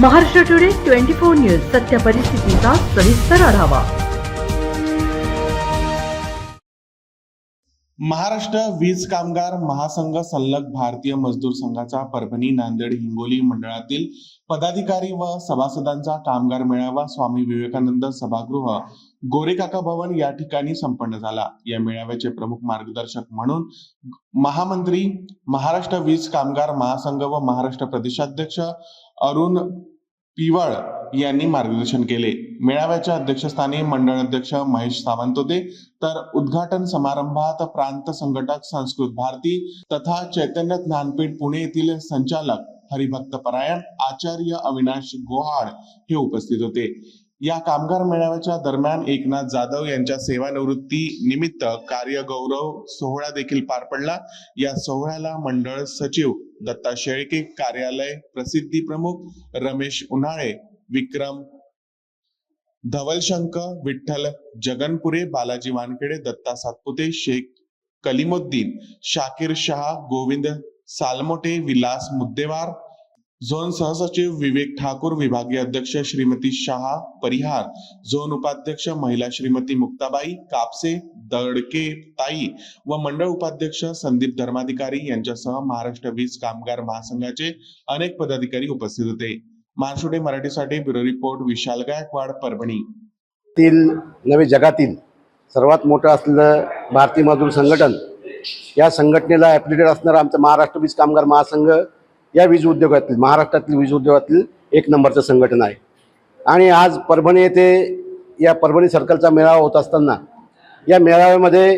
Maharashtra today twenty four news सत्य परिस्थितीचा सविस्तर आढावा. महाराष्ट्र वीज कामगार महासंघ संलग्न भारतीय मजदूर संघाचा परभणी नांदेड हिंगोली मंडळातील पदाधिकारी व सभासदांचा कामगार मेळावा स्वामी विवेकानंद सभागृह गोरेकाका भवन या ठिकाणी संपन्न झाला. या मेळाव्याचे प्रमुख मार्गदर्शक म्हणून महामंत्री महाराष्ट्र वीज कामगार महासंघ व महाराष्ट्र प्रदेशाध्यक्ष अरुण पिवळ यांनी मार्गदर्शन केले. मेळाव्याच्या अध्यक्षस्थानी मंडळ अध्यक्ष महेश सावंत होते. तर उद्घाटन समारंभात प्रांत संघटक संस्कृत भारती तथा चैतन्य ज्ञानपीठ पुणे येथील संचालक हरिभक्त परायण आचार्य अविनाश गोहाड हे उपस्थित होते. या कामगार मेळाव्याच्या दरम्यान एकनाथ जाधव यांच्या सेवानिवृत्ती निमित्त कार्य गौरव सोहळा देखील पार पडला. या सोहळ्याला मंडळ सचिव दत्ता शेळके कार्यालय प्रसिद्धी प्रमुख रमेश उन्हाळे विक्रम धवलशंक विठ्ठल जगनपुरे बालाजी वानखेडे दत्ता सातपुते शेख कलिमुद्दीन शाकिर शहा गोविंद सालमोटे विलास मुद्देवार झोन सहसचिव विवेक ठाकूर विभागीय अध्यक्ष श्रीमती शहा परिहार झोन उपाध्यक्ष महिला श्रीमती मुक्ताबाई कापसे दडके ताई व मंडळ उपाध्यक्ष संदीप धर्माधिकारी यांच्यासह महाराष्ट्र वीज कामगार महासंघाचे अनेक पदाधिकारी उपस्थित होते. महाराष्ट्र मराठीसाठी ब्युरो रिपोर्ट विशाल गायकवाड परभणी. तील नवे जगातील सर्वात मोठं असलेलं भारतीय मजदूर संघटन या संघटनेला ऍप्लिटेड असणारा आमचं महाराष्ट्र वीज कामगार महासंघ या वीज उद्योगातील महाराष्ट्रातील वीज उद्योगातील एक नंबरचं संघटन आहे. आणि आज परभणी येथे या परभणी सर्कलचा मेळावा होत असताना या मेळाव्यामध्ये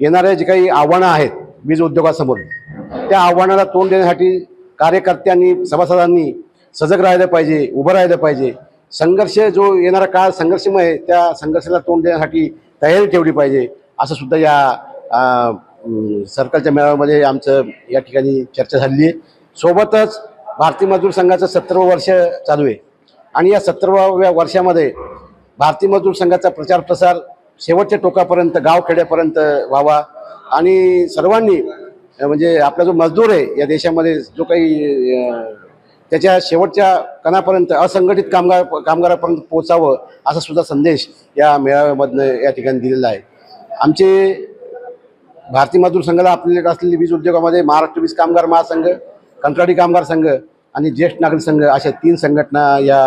येणाऱ्या जे काही आव्हानं आहेत वीज उद्योगासमोर त्या आव्हानाला तोंड देण्यासाठी कार्यकर्त्यांनी सभासदांनी सजग राहिलं पाहिजे उभं राहिलं पाहिजे. संघर्ष जो येणारा काळ संघर्षमय आहे, त्या संघर्षाला तोंड देण्यासाठी तयारी ठेवली पाहिजे असं सुद्धा या सर्कलच्या मेळाव्यामध्ये आमचं या ठिकाणी चर्चा झालेली आहे. सोबतच भारतीय मजदूर संघाचं सत्तरवं वर्ष चालू आहे. आणि या सत्तरव्या वर्षामध्ये भारतीय मजदूर संघाचा प्रचार प्रसार शेवटच्या टोकापर्यंत गावखेड्यापर्यंत व्हावा. आणि सर्वांनी म्हणजे आपला जो मजदूर आहे या देशामध्ये जो काही त्याच्या शेवटच्या कणापर्यंत असंघटित कामगार कामगारापर्यंत पोचावं असा सुद्धा संदेश या मेळाव्यामधनं या ठिकाणी दिलेला आहे. आमचे भारतीय मजदूर संघाला आपल्याकडे असलेली वीज उद्योगामध्ये महाराष्ट्र वीज कामगार महासंघ कंत्राटी कामगार संघ आणि ज्येष्ठ नागरिक संघ अशा तीन संघटना या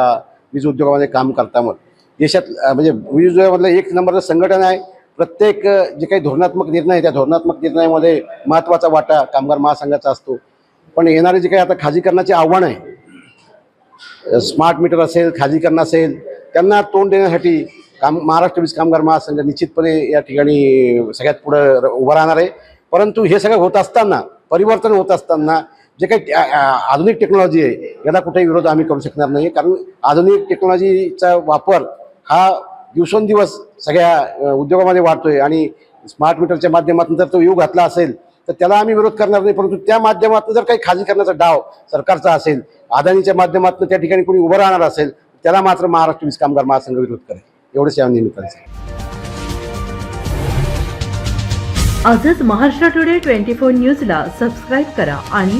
वीज उद्योगामध्ये काम करतात देशात म्हणजे वीज उद्योगामधलं एक नंबरचं संघटन आहे. प्रत्येक जे काही धोरणात्मक निर्णय आहे, त्या धोरणात्मक निर्णयामध्ये महत्त्वाचा वाटा कामगार महासंघाचा असतो. पण येणारे जे काही आता खाजीकरणाचे आव्हान आहे स्मार्ट मीटर असेल खाजीकरण असेल त्यांना तोंड देण्यासाठी काम महाराष्ट्र वीज कामगार महासंघ निश्चितपणे या ठिकाणी सगळ्यात पुढं र- उभं राहणार आहे. परंतु हे सगळं होत असताना परिवर्तन होत असताना जे काही आधुनिक टेक्नॉलॉजी आहे याला कुठेही विरोध आम्ही करू शकणार नाही कारण आधुनिक टेक्नॉलॉजीचा वापर हा दिवसेंदिवस सगळ्या उद्योगामध्ये वाढतोय आणि स्मार्ट मीटरच्या माध्यमातून जर तो योग घातला असेल तर त्याला आम्ही विरोध करणार नाही. परंतु त्या माध्यमातून जर काही खाजगी करण्याचा डाव सरकारचा असेल अदानीच्या माध्यमातून त्या ठिकाणी कोणी उभं राहणार असेल त्याला मात्र महाराष्ट्र वीज कामगार महासंघ विरोध करेल. एवढंच या निमित्ताने आजच महाराष्ट्र टुडे ट्वेंटी फोर न्यूजला सबस्क्राईब करा आणि